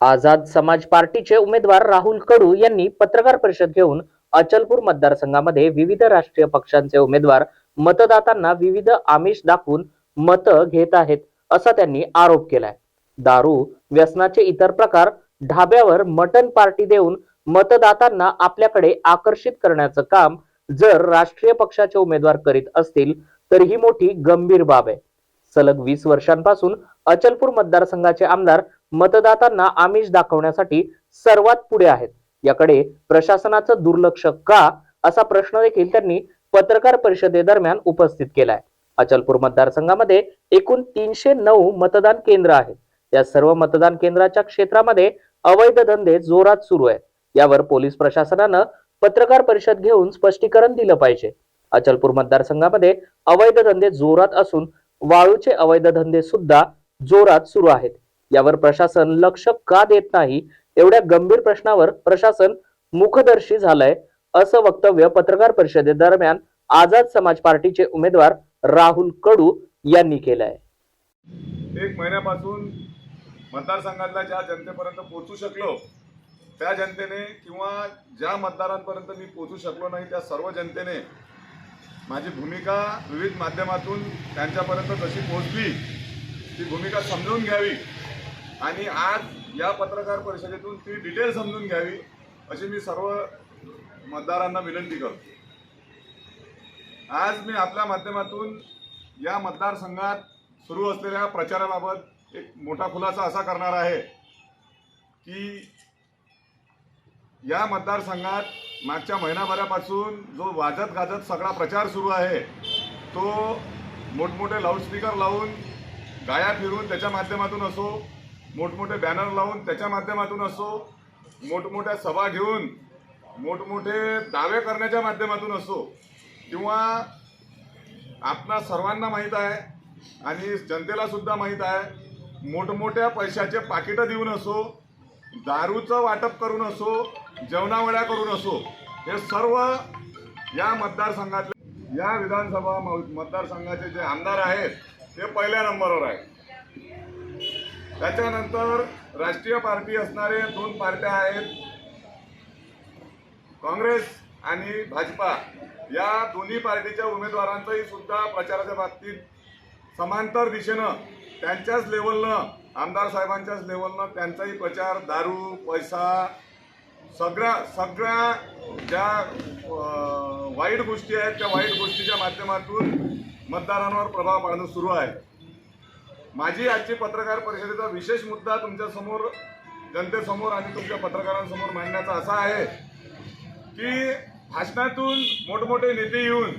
आझाद समाज पार्टीचे उमेदवार राहुल कडू यांनी पत्रकार परिषद घेऊन अचलपूर मतदारसंघामध्ये विविध राष्ट्रीय पक्षांचे उमेदवार मतदातांना विविध आमिष दाखवून मतं घेत आहेत असा त्यांनी आरोप केलाय. दारू व्यसनाचे इतर प्रकार ढाब्यावर मटन पार्टी देऊन मतदातांना आपल्याकडे आकर्षित करण्याचं काम जर राष्ट्रीय पक्षाचे उमेदवार करीत असतील तर ही मोठी गंभीर बाब आहे. सलग वीस वर्षांपासून अचलपूर मतदारसंघाचे आमदार मतदातांना आमिष दाखवण्यासाठी सर्वात पुढे आहेत. याकडे प्रशासनाचं दुर्लक्ष का? असा प्रश्न देखील त्यांनी पत्रकार परिषदेदरम्यान उपस्थित केलाय. अचलपूर मतदारसंघामध्ये एकूण तीनशे नऊ मतदान केंद्र आहेत. या सर्व मतदान केंद्राच्या क्षेत्रामध्ये अवैध धंदे जोरात सुरू आहेत. यावर पोलीस प्रशासनानं पत्रकार परिषद घेऊन स्पष्टीकरण दिलं पाहिजे. अचलपूर मतदारसंघामध्ये अवैध धंदे जोरात असून वाळूचे अवैध धंदे सुद्धा जोरात सुरू आहेत. यावर प्रशासन लक्ष का देत नाही? एवढ्या गंभीर प्रश्नावर प्रशासन मुखदर्शी झालंय असं वक्तव्य पत्रकार परिषदेदरम्यान आझाद समाज पार्टीचे उमेदवार राहुल कडू यांनी केलंय. एक महिन्यापासून मतदारसंघातल्या ज्या जनतेपर्यंत पोहोचू शकलो त्या जनतेने किंवा ज्या मतदारांपर्यंत मी पोहोचू शकलो नाही त्या सर्व जनतेने माझी भूमिका विविध माध्यमातून त्यांच्यापर्यंत जशी पोहोचली ती भूमिका समजून घ्यावी. आणि आज या पत्रकार परिषदेतून ती डिटेल समजून घ्यावी अशी मी सर्व मतदारांना विनंती करतो. आज मी आपल्या माध्यमातून या मतदारसंघात सुरू असलेल्या प्रचाराबाबत एक मोठा खुलासा असा करणार आहे की या मतदारसंघात मागच्या महिनाभरापासून जो वाजत गाजत सगळा प्रचार सुरू आहे तो मोठमोठे लाऊडस्पीकर लावून गाया फिरून त्याच्या माध्यमातून असो मोठमोठे बॅनर लावून त्याच्या माध्यमातून असो मोठमोठ्या सभा घेऊन मोठमोठे दावे करण्याच्या माध्यमातून असो किंवा आपणा सर्वांना माहीत आहे आणि जनतेला सुद्धा माहीत आहे मोठमोठ्या पैशाचे पाकिटं देऊन असो दारूचं वाटप करून असो जेवणावळ्या करून असो हे सर्व या मतदारसंघातले या विधानसभा म- मतदारसंघाचे जे आमदार आहेत ते पहिल्या नंबरवर आहेत. त्याच्यानंतर राष्ट्रीय पार्टी असणारे दोन पार्ट्या आहेत. काँग्रेस आणि भाजपा. या दोन्ही पार्टीच्या उमेदवारांचाही सुद्धा प्रचाराच्या बाबतीत समांतर दिशेनं त्यांच्याच लेवलनं आमदार साहेबांच्याच लेवलनं त्यांचाही प्रचार दारू पैसा सगळ्या सगळ्या ज्या वाईट गोष्टी आहेत त्या वाईट गोष्टीच्या माध्यमातून मतदारांवर प्रभाव पाडणं सुरू आहे. माझी आजची पत्रकार परिषदेचा विशेष मुद्दा तुमच्यासमोर जनतेसमोर आणि तुमच्या पत्रकारांसमोर मांडण्याचा असा आहे की भाषणातून मोठमोठे नेते येऊन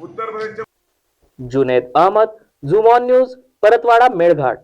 उत्तर प्रदेशचे जुनेद अहमद झुमॉन न्यूज परतवाडा मेळघाट.